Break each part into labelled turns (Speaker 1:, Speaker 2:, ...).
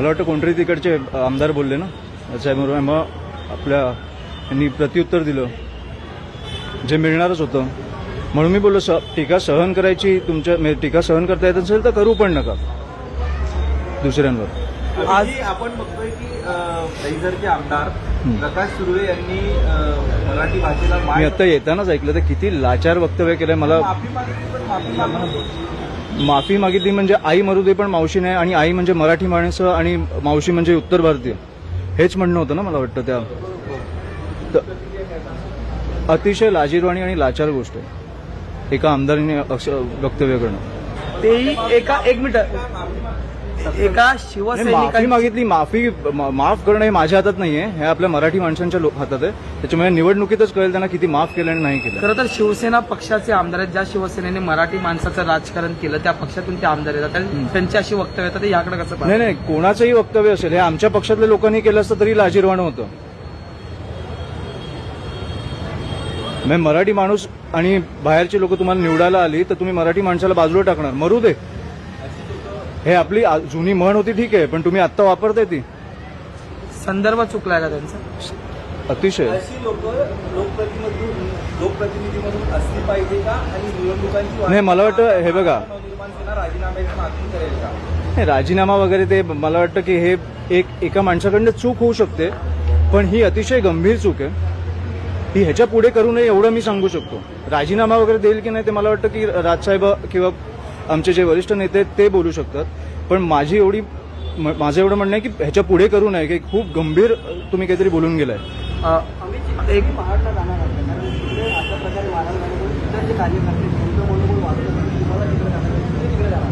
Speaker 1: मला वाटतं कोणतरी तिकडचे आमदार बोलले ना. साहेब मग आपल्या यांनी प्रत्युत्तर दिलं. जे मिळणारच होतं. म्हणून मी बोललो स टीका सहन करायची तुमच्या म्हणजे टीका सहन करता येत असेल तर करू पण नका. दुसऱ्यांवर.
Speaker 2: आज आपण बघतोय की अ, दहिसरचे आमदार प्रकाश सुर्वे यांनी मराठी भाषेला
Speaker 1: मी आता येतानाच ऐकलं तर किती लाचार वक्तव्य केलंय मला
Speaker 2: माफी मागितली पण माफी मागणं
Speaker 1: माफी मागितली म्हणजे आई मरू दे पण मावशी नाही आणि आई म्हणजे मराठी माणसं आणि मावशी म्हणजे उत्तर भारतीय. हेच म्हणणं होतं ना मला वाटतं त्या अतिशय लाजीरवाणी आणि लाचार गोष्ट आहे. एका आमदाराने वक्तव्य करणं.
Speaker 3: तेही एका एक मिनिट. एका शिवसैनिकांची
Speaker 1: मागितली. माफी माफ करणं हे माझ्या हातात नाहीये. हे आपल्या मराठी माणसांच्या हातात आहे. त्याच्यामुळे निवडणुकीतच कळेल त्यांना किती माफ केलं आणि नाही केलं.
Speaker 3: खरं तर शिवसेना पक्षाचे आमदार आहेत. ज्या शिवसेनेने मराठी माणसाचं राजकारण केलं त्या पक्षातून ते आमदार येतात. आणि त्यांची अशी वक्तव्य येतात याकडे कसं?
Speaker 1: नाही नाही कोणाचंही वक्तव्य असेल हे आमच्या पक्षातल्या लोकांनी केलं असतं तरी लाजीरवाणं होतं. म्हणजे मराठी माणूस आणि बाहेरची लोक तुम्हाला निवडायला आली तर तुम्ही मराठी माणसाला बाजूला टाकणार. मरू दे. हे आपली आ- जुनी म्हण होती ठीक आहे पण तुम्ही आत्ता वापरताय ती.
Speaker 3: संदर्भ चुकलाय का त्यांचा?
Speaker 1: अतिशय.
Speaker 2: अशी लोक लोकप्रतिनिधी लोकप्रतिनिधीमधून असली पाहिजे का? आणि निवडणुकांची
Speaker 1: नाही, मला वाटतं हे बघा.
Speaker 2: नवनिर्माण सेना राजीनाम्याची मागणी करेल का?
Speaker 1: नाही, राजीनामा वगैरे ते मला वाटतं की हे एक एका माणसाकडनं चूक होऊ शकते पण ही अतिशय गंभीर चूक आहे. ही ह्याच्या पुढे करू नये एवढं मी सांगू शकतो. राजीनामा वगैरे देईल की नाही ते मला वाटतं की राजसाहेब किंवा आमचे जे वरिष्ठ नेते आहेत ते बोलू शकतात. पण माझी एवढी माझं एवढं म्हणणं आहे की ह्याच्या पुढे करू नये की खूप गंभीर तुम्ही काहीतरी बोलून गेलाय.
Speaker 3: एक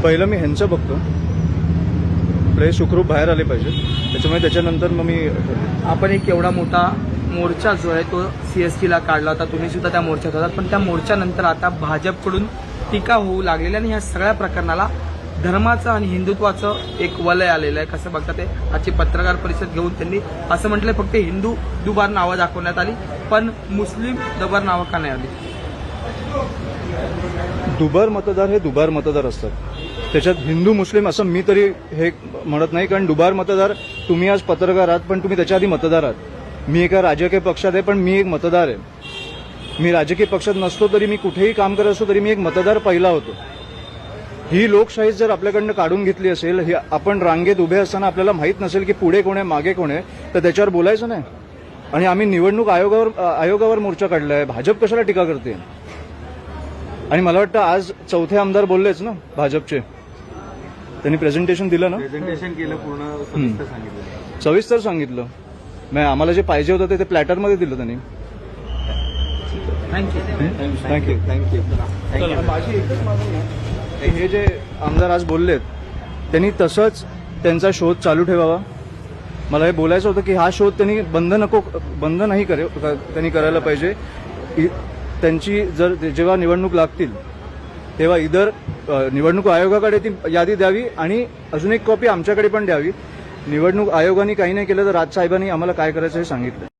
Speaker 1: पहिलं मी ह्यांचं बघतो. आपले सुखरूप बाहेर आले पाहिजे त्याच्यामुळे त्याच्यानंतर मग मी
Speaker 3: आपण एक एवढा मोठा मोर्चा जो आहे तो सीएसटी ला काढला होता. तुम्ही सुद्धा त्या मोर्चात होतात पण त्या मोर्चानंतर आता भाजपकडून टीका होऊ लागलेली आणि ह्या सगळ्या प्रकरणाला धर्माचं आणि हिंदुत्वाचं एक वलय आलेलं आहे. कसं बघता ते? आजची पत्रकार परिषद घेऊन त्यांनी असं म्हटलंय फक्त हिंदू दुबार नावं दाखवण्यात आली पण मुस्लिम दुबार नावं का नाही आली?
Speaker 1: दुबार मतदार हे दुबार मतदार असतात. त्याच्यात हिंदू मुस्लिम असं मी तरी हे म्हणत नाही कारण दुबार मतदार तुम्ही आज पत्रकार आहात पण तुम्ही त्याच्या आधी मतदार आहात. मी एका राजकीय पक्षात आहे पण मी एक मतदार आहे. मी राजकीय पक्षात नसतो तरी मी कुठेही काम करत असतो तरी मी एक मतदार पहिला होतो. ही लोकशाही जर आपल्याकडनं काढून घेतली असेल ही आपण रांगेत उभे असताना आपल्याला माहीत नसेल की पुढे कोण आहे मागे कोण आहे तर त्याच्यावर बोलायचं नाही. आणि आम्ही निवडणूक आयोगावर आयोगावर मोर्चा काढलाय भाजप कशाला टीका करते? आणि मला वाटतं आज चौथे आमदार बोललेच ना भाजपचे. त्यांनी प्रेझेंटेशन दिलं ना?
Speaker 2: प्रेझेंटेशन केलं पूर्ण सविस्तर सांगितलं.
Speaker 1: सविस्तर सांगितलं. आम्हाला जे पाहिजे होतं ते ते प्लॅटरमध्ये दिलं त्यांनी.
Speaker 3: थँक्यू
Speaker 1: थँक्यू
Speaker 2: थँक्यू
Speaker 1: माझी एकच मागणी आहे. हे जे आमदार आज बोललेत त्यांनी तसंच त्यांचा शोध चालू ठेवावा. मला हे बोलायचं होतं की हा शोध त्यांनी बंद नको बंद नाही करे त्यांनी करायला पाहिजे. इ- त्यांची जर जेव्हा निवडणूक लागतील तेव्हा इधर अ, निवडणूक आयोगाकडे ती यादी द्यावी आणि अजून एक कॉपी आमच्याकडे पण द्यावी. निवडणूक आयोगाने काही नाही केलं तर राजसाहेबांनी आम्हाला काय करायचं हे सांगितलं.